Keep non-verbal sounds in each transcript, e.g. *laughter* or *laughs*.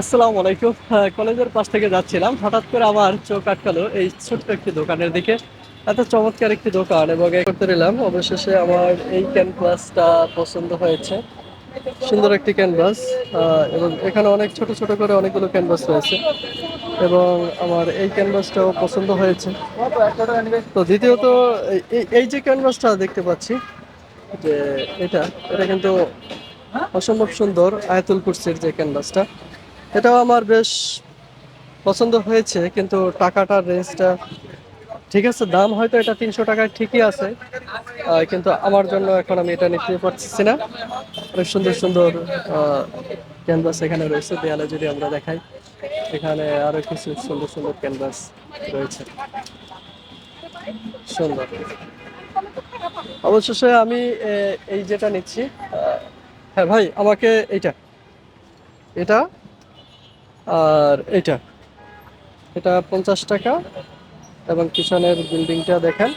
আসসালামু আলাইকুম। হ্যাঁ, কলেজের পাশ থেকে যাচ্ছিলাম। হঠাৎ করে আমার চোখ আটকালো এই ছোট্ট একটি দোকানের দিকে। এত চমৎকার একটি দোকান এবং করতে নিলাম। অবশেষে আমার এই ক্যানভাসটা পছন্দ হয়েছে। সুন্দর একটি ক্যানভাস এবং এখানে অনেক ছোট ছোট করে অনেকগুলো ক্যানভাস রয়েছে। এবং আমার এই ক্যানভাসটাও পছন্দ হয়েছে। তো দ্বিতীয়ত এই যে ক্যানভাসটা দেখতে পাচ্ছি যে এটা এটা কিন্তু অসম্ভব সুন্দর আয়াতুল কুরসির যে ক্যানভাসটা। এটাও আমার বেশ পছন্দ হয়েছে, কিন্তু টাকাটার রেঞ্জটা ঠিক আছে, দাম হয়তো এটা তিনশো টাকায় ঠিকই আছে কিন্তু আমার জন্য এখন আমি এটা নিতে পারছি না। অনেক সুন্দর সুন্দর ক্যানভাস এখানে রয়েছে, দেয়ালে যদি আমরা দেখাই, এখানে আরও কিছু সুন্দর সুন্দর ক্যানভাস রয়েছে। সুন্দর। অবশেষে আমি এই যেটা নিচ্ছি হ্যাঁ ভাই, আমাকে এইটা, এটা আর এইটা এটা পঞ্চাশ টাকা এবং পিছনের বিল্ডিংটা দেখেন।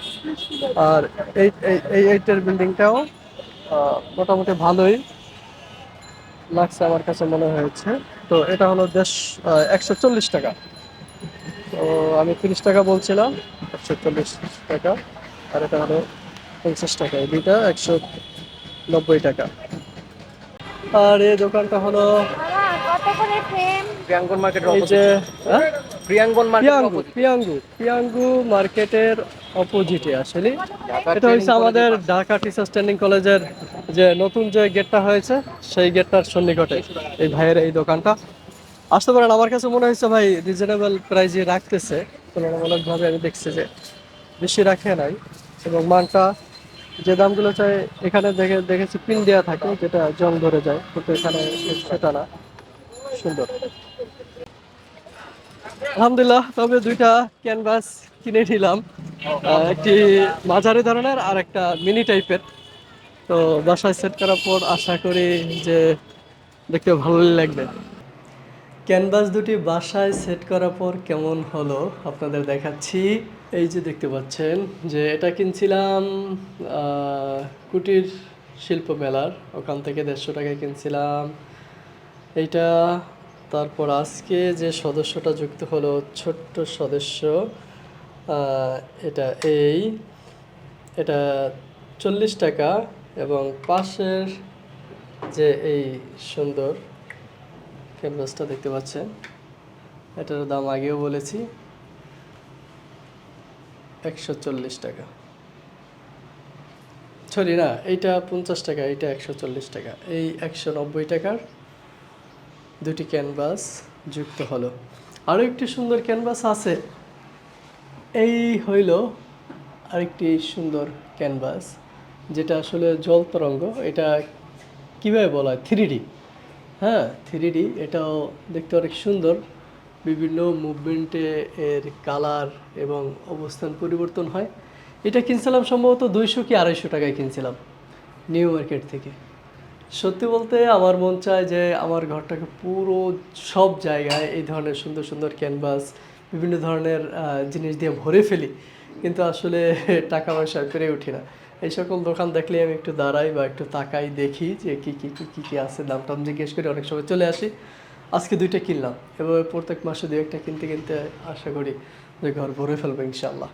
আর এই এই এই এইটার বিল্ডিংটাও মোটামুটি ভালোই লাগছে আমার কাছে মনে হয়েছে। তো এটা হলো দেশ একশো চল্লিশ টাকা। তো আমি তিরিশ টাকা বলছিলাম, একশো চল্লিশ টাকা। আর এটা হলো পঞ্চাশ টাকা। এই দুইটা একশো নব্বই টাকা। আর এই দোকানটা হলো ফ্রেম প্রিয়াঙ্গন মার্কেটের এই যে হ্যাঁ? প্রিয়াঙ্গন পিয়াঙ্গু পিয়াঙ্গু পিয়াঙ্গু মার্কেটের অপোজিটে আসলে। এটা হচ্ছে আমাদের ঢাকা টিচার্স ট্রেনিং কলেজের যে নতুন যে গেটটা হয়েছে সেই গেটটার সন্নিকটে এই ভাইয়ের এই দোকানটা। আসতে পারেন আমার কাছে মনে হয়েছে ভাই রিজনেবল প্রাইজে রাখতেছে। তুলনামূলকভাবে আমি দেখছি যে বেশি রাখে নাই। এবং মানটা যে দামগুলো চাই এখানে দেখে দেখেছি পিন দেওয়া থাকে যেটা জং ধরে যায়। কিন্তু এখানে সেটা না। সুন্দর। আলহামদুলিল্লাহ, তবে দুইটা ক্যানভাস কিনে নিলাম। একটি মাঝারি ধরনের আর একটা মিনি টাইপের তো বাসায় সেট করার পর আশা করি যে দেখতে ভালোই লাগবে। ক্যানভাস দুটি বাসায় সেট করার পর কেমন হলো আপনাদের দেখাচ্ছি। এই যে দেখতে পাচ্ছেন যে এটা কিনছিলাম কুটির শিল্প মেলার। ওখান থেকে দেড়শো টাকায় কিনছিলাম। এইটা তারপর আজকে যে সদস্যটা যুক্ত হলো ছোট্ট সদস্য এটা এই, এটা চল্লিশ টাকা এবং পাশের যে এই সুন্দর ক্যানভাসটা দেখতে পাচ্ছেন, এটার দাম আগেও বলেছি, একশো চল্লিশ টাকা। সরি না, এইটা পঞ্চাশ টাকা, এইটা একশো চল্লিশ টাকা, এই একশো নব্বই টাকার দুটি ক্যানভাস যুক্ত হলো। আরও একটি সুন্দর ক্যানভাস আছে। এই হইল আরেকটি সুন্দর ক্যানভাস, যেটা আসলে জল তরঙ্গ। এটা কীভাবে বলা হয়? থ্রি হ্যাঁ থ্রি এটাও দেখতে অনেক সুন্দর। বিভিন্ন মুভমেন্টে এর কালার এবং অবস্থান পরিবর্তন হয়। এটা কিনছিলাম সম্ভবত দুইশো কি আড়াইশো টাকায় কিনছিলাম, নিউ মার্কেট থেকে। সত্যি বলতে আমার মন চায় যে আমার ঘরটাকে পুরো সব জায়গায় এই ধরনের সুন্দর সুন্দর ক্যানভাস বিভিন্ন ধরনের জিনিস দিয়ে ভরে ফেলি। কিন্তু আসলে *laughs* টাকা পয়সা করে উঠি না। এই সকল দোকান দেখলে আমি একটু দাঁড়াই বা একটু তাকাই দেখি যে কি কি কি কি কি আছে। দাম টাম জিজ্ঞেস করে অনেক সময় চলে আসি। আজকে দুইটা কিনলাম। এভাবে প্রত্যেক মাসে দু একটা কিনতে কিনতে আশা করি যে ঘর ভরে ফেলব ইনশাল্লাহ